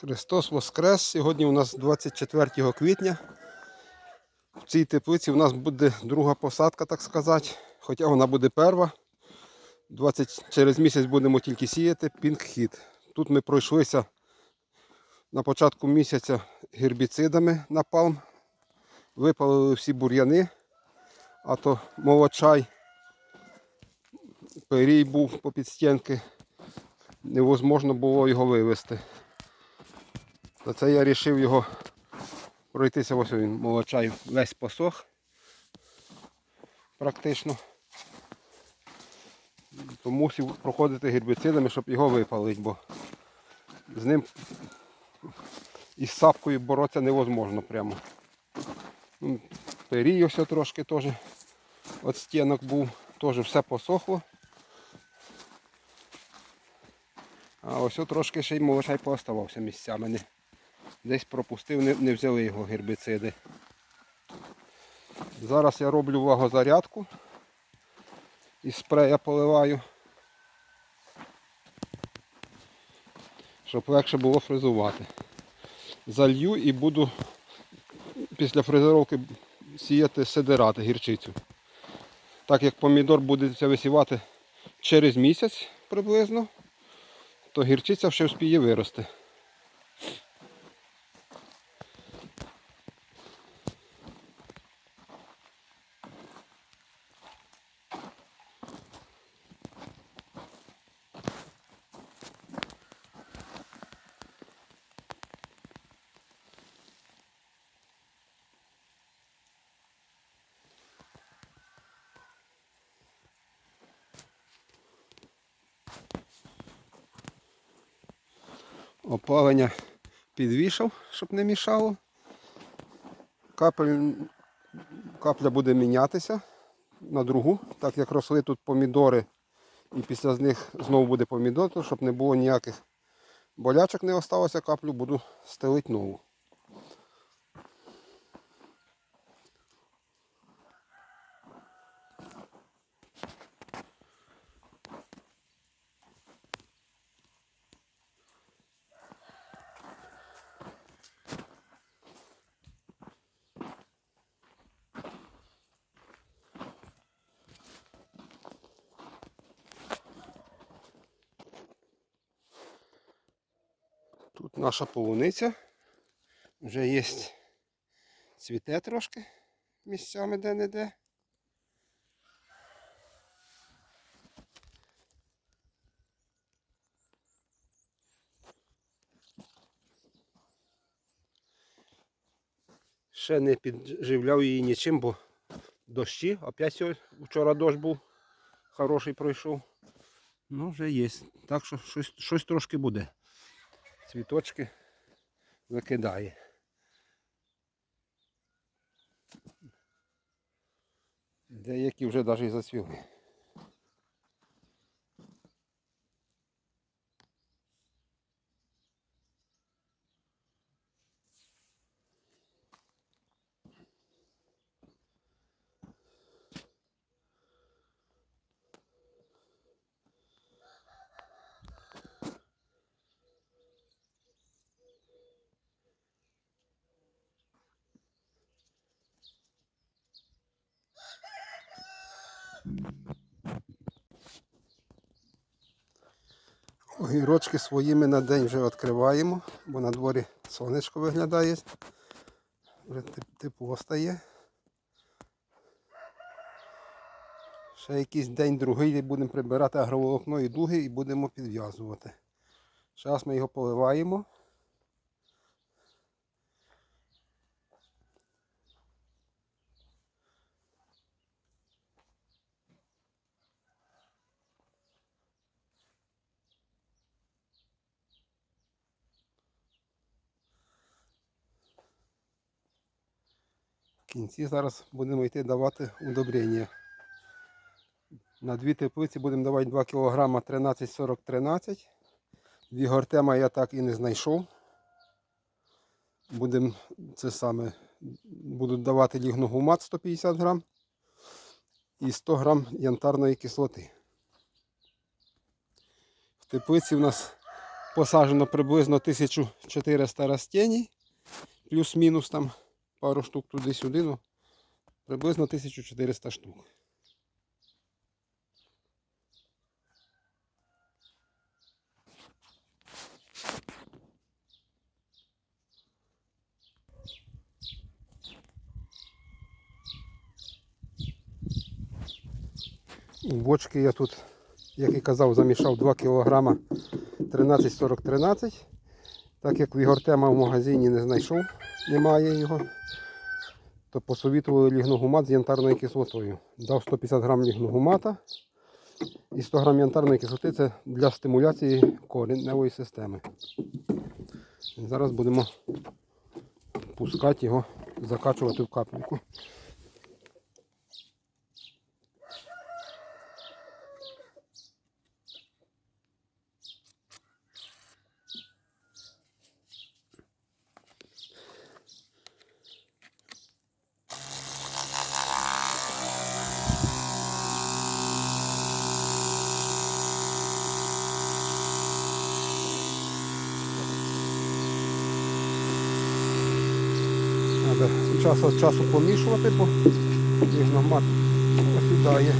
Христос Воскрес! Сьогодні у нас 24 квітня. В цій теплиці у нас буде друга посадка, так сказати. Хоча вона буде перша. 20, через місяць будемо тільки сіяти пінкхід. Тут ми пройшлися на початку місяця гербіцидами на палм. Випалили всі бур'яни, а то молочай, перій був по підстінки. Невозможно було його вивезти. За це я вирішив його пройтися. Ось він молочай весь посох. Практично. То мусив проходити гербіцидами, щоб його випалити, бо з ним із сапкою боротися невозможно прямо. Ну, Перій ось трошки теж от стінок був, теж все посохло. А ось трошки ще й молочай пооставався місцями. Десь пропустив, не, не взяли його гербіциди. Зараз я роблю влагозарядку. Із спрея поливаю. Щоб легше було фрезувати. Залью і буду після фрезеровки сіяти сидирати, гірчицю. Так як помідор буде висівати через місяць приблизно, то гірчиця ще вспіє вирости. Опалення підвішав, щоб не мішало. Капель, капля буде мінятися на другу, так як росли тут помідори, і після з них знову буде помідор, то щоб не було ніяких болячок не осталося, каплю буду стелити нову. Тут наша полуниця. Вже є цвіте трошки місцями де-не-де. Ще не підживляв її нічим, бо дощі. Опять вчора дощ був, хороший пройшов. Ну, вже є. Так що щось, щось трошки буде цвіточки викидає. Деякі вже навіть і зацвіли. Огірочки своїми на день вже відкриваємо, бо на дворі сонечко виглядає. Вже тепло стає. Ще якийсь день другий і будемо прибирати агроволокно і дуги і будемо підв'язувати. Зараз ми його поливаємо. Кінці зараз будемо йти давати удобрення. На дві теплиці будемо давати 2 кг 13-40-13. Дві гортема я так і не знайшов. Будемо це саме, будуть давати лігногумат 150 грам і 100 грам янтарної кислоти. В теплиці у нас посаджено приблизно 1400 растений, плюс-мінус там пару штук туди-сюди, ну, приблизно 1400 штук. Бочки я тут, як і казав, замішав 2 кг 13,40-13. Так як в Ігортема в магазині не знайшов, немає його, то посовітували лігногумат з янтарною кислотою. Дав 150 грам лігногумата і 100 грам янтарної кислоти це для стимуляції кореневої системи. Зараз будемо пускати його, закачувати в капельку. Треба час від часу помішувати, бо лігномат осідає.